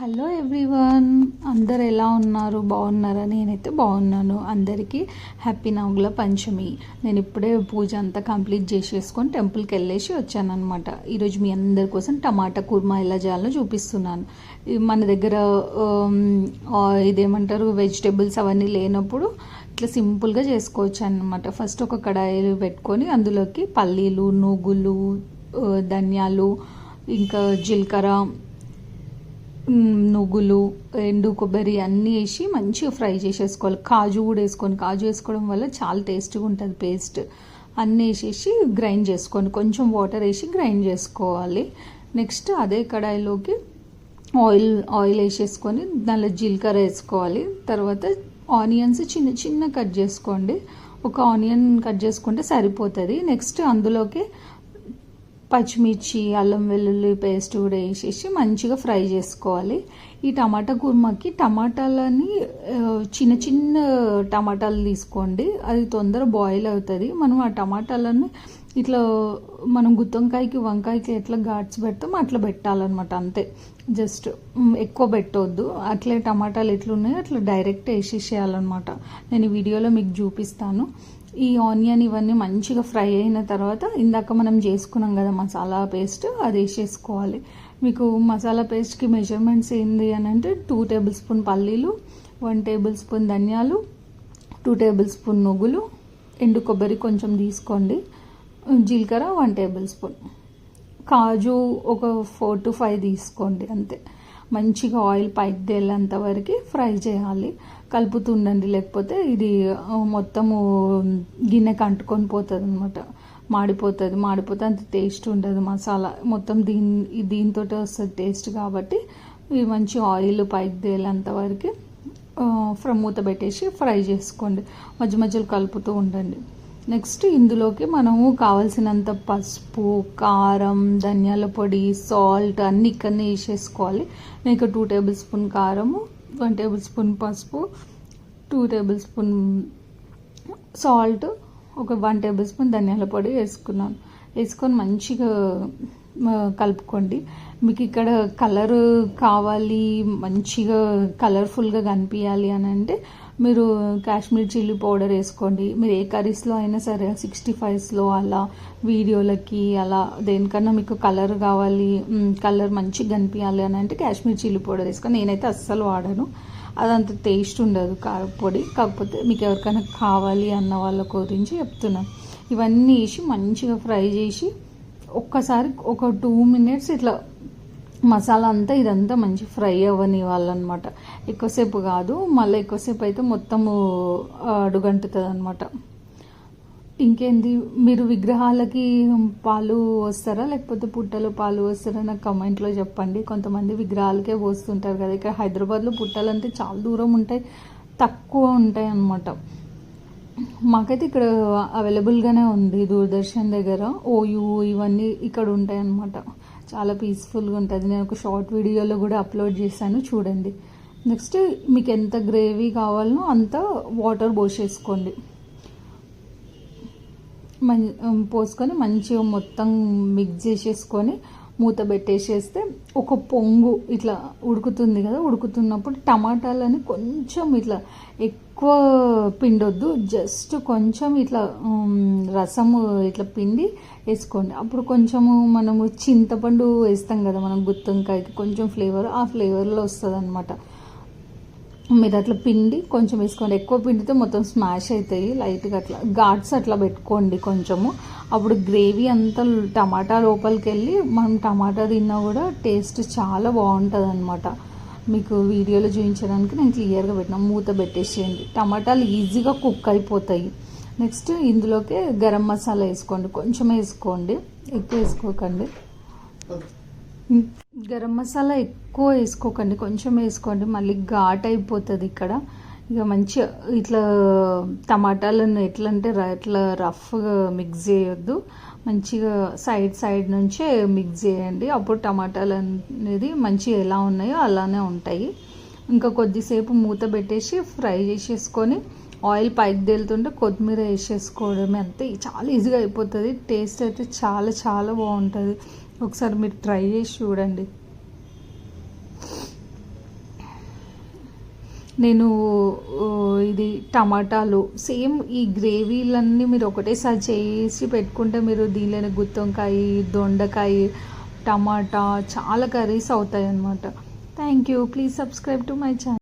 Hello everyone అందరు ఎలా ఉన్నారు? బాగున్నారా? నేనైతే బాగున్నాను. అందరికీ హ్యాపీ నవగుల పంచమి. నేను ఇప్పుడే పూజ అంతా కంప్లీట్ చేసేసుకొని టెంపుల్కి వెళ్ళేసి వచ్చానమాట ఈరోజు మీ అందరి కోసం టమాటా కుర్మా ఎలా చేయాలో చూపిస్తున్నాను. మన దగ్గర ఇదేమంటారు? వెజిటేబుల్స్ అవన్నీ లేనప్పుడు ఇట్లా సింపుల్గా చేసుకోవచ్చు అనమాట ఫస్ట్ ఒక కడాయి పెట్టుకొని అందులోకి పల్లీలు నువ్వులు ధనియాలు ఇంకా జీలకర్ర నువ్వులు ఎండు కొబ్బరి అన్నీ వేసి మంచిగా ఫ్రై చేసేసుకోవాలి. కాజు కూడా వేసుకొని కాజు వేసుకోవడం వల్ల చాలా టేస్ట్గా ఉంటుంది పేస్ట్. అన్నీ వేసేసి గ్రైండ్ చేసుకోండి. కొంచెం వాటర్ వేసి గ్రైండ్ చేసుకోవాలి. నెక్స్ట్ అదే కడాయిలోకి ఆయిల్ ఆయిల్ వేసేసుకొని దానిలో జీలకర్ర వేసుకోవాలి. తర్వాత ఆనియన్స్ చిన్న చిన్న కట్ చేసుకోండి. ఒక ఆనియన్ కట్ చేసుకుంటే సరిపోతుంది. నెక్స్ట్ అందులోకి పచ్చిమిర్చి అల్లం వెల్లుల్లి పేస్ట్ కూడా వేసేసి మంచిగా ఫ్రై చేసుకోవాలి. ఈ టమాటా కుర్మాకి టమాటాలని చిన్న చిన్న టమాటాలు తీసుకోండి. అది తొందర బాయిల్ అవుతుంది. మనం ఆ టమాటాలని ఇట్లా మనం గుత్తొంకాయకి వంకాయకి ఎట్లా ఘాట్స్ పెడతాం అట్లా పెట్టాలన్నమాట అంతే. జస్ట్ ఎక్కువ పెట్టవద్దు అట్లే టమాటాలు ఎట్లున్నాయో అట్లా డైరెక్ట్ వేసేసేయాలన్నమాట. నేను ఈ వీడియోలో మీకు చూపిస్తాను. ఈ ఆనియన్ ఇవన్నీ మంచిగా ఫ్రై అయిన తర్వాత ఇందాక మనం చేసుకున్నాం కదా మసాలా పేస్ట్ అది వేసేసుకోవాలి. మీకు మసాలా పేస్ట్కి మెజర్మెంట్స్ ఏంది అని అంటే టూ టేబుల్ స్పూన్ పల్లీలు వన్ టేబుల్ స్పూన్ ధనియాలు టూ టేబుల్ స్పూన్ నువ్వులు ఎండు కొబ్బరి కొంచెం తీసుకోండి. జీలకర్ర వన్ టేబుల్ స్పూన్. కాజు ఒక ఫోర్ టు ఫైవ్ తీసుకోండి అంతే. మంచిగా ఆయిల్ పైకి తేలేంత వరకు ఫ్రై చేయాలి. కలుపుతూ ఉండండి లేకపోతే ఇది మొత్తము గిన్నెకి అంటుకొని పోతుంది అనమాట మాడిపోతుంది మాడిపోతే అంత టేస్ట్ ఉండదు మసాలా. మొత్తం దీని దీంతో వస్తుంది టేస్ట్ కాబట్టి ఇవి మంచి ఆయిల్ పైకి తేలేంత వరకు ఫ్రై మూత పెట్టేసి ఫ్రై చేసుకోండి. మధ్య మధ్యలో కలుపుతూ ఉండండి. నెక్స్ట్ ఇందులోకి మనము కావలసినంత పసుపు కారం ధనియాల పొడి సాల్ట్ అన్నీ ఇక్కడనే వేసేసుకోవాలి. నేను ఇక్కడ టూ టేబుల్ స్పూన్ కారము వన్ టేబుల్ స్పూన్ పసుపు టూ టేబుల్ స్పూన్ సాల్ట్ ఒక వన్ టేబుల్ స్పూన్ ధనియాల పొడి వేసుకున్నాను. వేసుకొని మంచిగా కలుపుకోండి. మీకు ఇక్కడ కలర్ కావాలి మంచిగా కలర్ఫుల్గా కనిపించాలి అని అంటే మీరు కాశ్మీర్ చిల్లీ పౌడర్ వేసుకోండి. మీరు ఏ కర్రీస్లో అయినా సరే సిక్స్టీ ఫైవ్స్లో అలా వీడియోలకి అలా దేనికన్నా మీకు కలర్ కావాలి కలర్ మంచిగా కనిపించాలి అని అంటే కాశ్మీర్ చిల్లీ పౌడర్ వేసుకొని నేనైతే అస్సలు వాడను. అదంత టేస్ట్ ఉండదు కారపొడి కాకపోతే మీకు ఎవరికైనా కావాలి అన్న వాళ్ళ గురించి చెప్తున్నాను ఇవన్నీ వేసి మంచిగా ఫ్రై చేసి ఒక్కసారి ఒక టూ మినిట్స్ ఇట్లా మసాలా అంతా ఇదంతా మంచి ఫ్రై అవ్వని వాళ్ళనమాట ఎక్కువసేపు కాదు మళ్ళీ ఎక్కువసేపు అయితే మొత్తము అడుగంటుతుంది అనమాట ఇంకేంది? మీరు విగ్రహాలకి పాలు వస్తారా లేకపోతే పుట్టలో పాలు వస్తారా నాకు కమెంట్లో చెప్పండి. కొంతమంది విగ్రహాలకే పోస్తుంటారు కదా. ఇక్కడ హైదరాబాద్లో పుట్టలు అంటే చాలా దూరం ఉంటాయి తక్కువ ఉంటాయి అన్నమాట మాకైతే ఇక్కడ అవైలబుల్గానే ఉంది దూరదర్శన్ దగ్గర. ఓయూ ఇవన్నీ ఇక్కడ ఉంటాయి అన్నమాట చాలా పీస్ఫుల్గా ఉంటుంది. నేను ఒక షార్ట్ వీడియోలో కూడా అప్లోడ్ చేశాను చూడండి. నెక్స్ట్ మీకు ఎంత గ్రేవీ కావాలనో అంత వాటర్ పోసేసుకోండి. మం పోసుకొని మంచిగా మొత్తం మిక్స్ చేసేసుకొని మూత పెట్టేసేస్తే ఒక పొంగు ఇట్లా ఉడుకుతుంది కదా ఉడుకుతున్నప్పుడు టమాటాలని కొంచెం ఇట్లా ఎక్కువ పిండొద్దు జస్ట్ కొంచెం ఇట్లా రసము ఇట్లా పిండి వేసుకోండి. అప్పుడు కొంచెము మనము చింతపండు వేస్తాం కదా మనం గుత్తొంకాయకి కొంచెం ఫ్లేవర్ ఆ ఫ్లేవర్లో వస్తుంది అనమాట మీరు అట్లా పిండి కొంచెం వేసుకోండి. ఎక్కువ పిండితే మొత్తం స్మాష్ అవుతాయి లైట్గా అట్లా ఘాట్స్ అట్లా పెట్టుకోండి కొంచెము. అప్పుడు గ్రేవీ అంతా టమాటా లోపలికి వెళ్ళి మనం టమాటా తిన్నా కూడా టేస్ట్ చాలా బాగుంటుంది అనమాట మీకు వీడియోలో చూపించడానికి నేను క్లియర్గా పెట్టినా మూత పెట్టేసేయండి. టమాటాలు ఈజీగా కుక్ అయిపోతాయి. నెక్స్ట్ ఇందులోకి గరం మసాలా వేసుకోండి. కొంచెం వేసుకోండి. ఎక్కువ వేసుకోకండి. గరం మసాలా ఎక్కువ వేసుకోకండి. కొంచెం వేసుకోండి. మళ్ళీ ఘాట్ అయిపోతుంది ఇక్కడ. ఇక మంచిగా ఇట్లా టమాటాలను ఎట్లా అంటే ఇట్లా రఫ్గా మిక్స్ చేయొద్దు. మంచిగా సైడ్ సైడ్ నుంచే మిక్స్ చేయండి. అప్పుడు టమాటాలు అనేది మంచిగా ఎలా ఉన్నాయో అలానే ఉంటాయి. ఇంకా కొద్దిసేపు మూత పెట్టేసి ఫ్రై చేసేసుకొని ఆయిల్ పైకి తేలుతుంటే కొత్తిమీర వేసేసుకోవడమే అంతే. చాలా ఈజీగా అయిపోతుంది. టేస్ట్ అయితే చాలా చాలా బాగుంటుంది. ఒకసారి మీరు ట్రై చేసి చూడండి. నేను ఇది టమాటాలు సేమ్ ఈ గ్రేవీలన్నీ మీరు ఒకటేసారి చేసి పెట్టుకుంటే మీరు దీనిలోనే గుత్తొంకాయ దొండకాయ టమాటా చాలా కర్రీస్ అవుతాయి అన్నమాట thank you please subscribe to my channel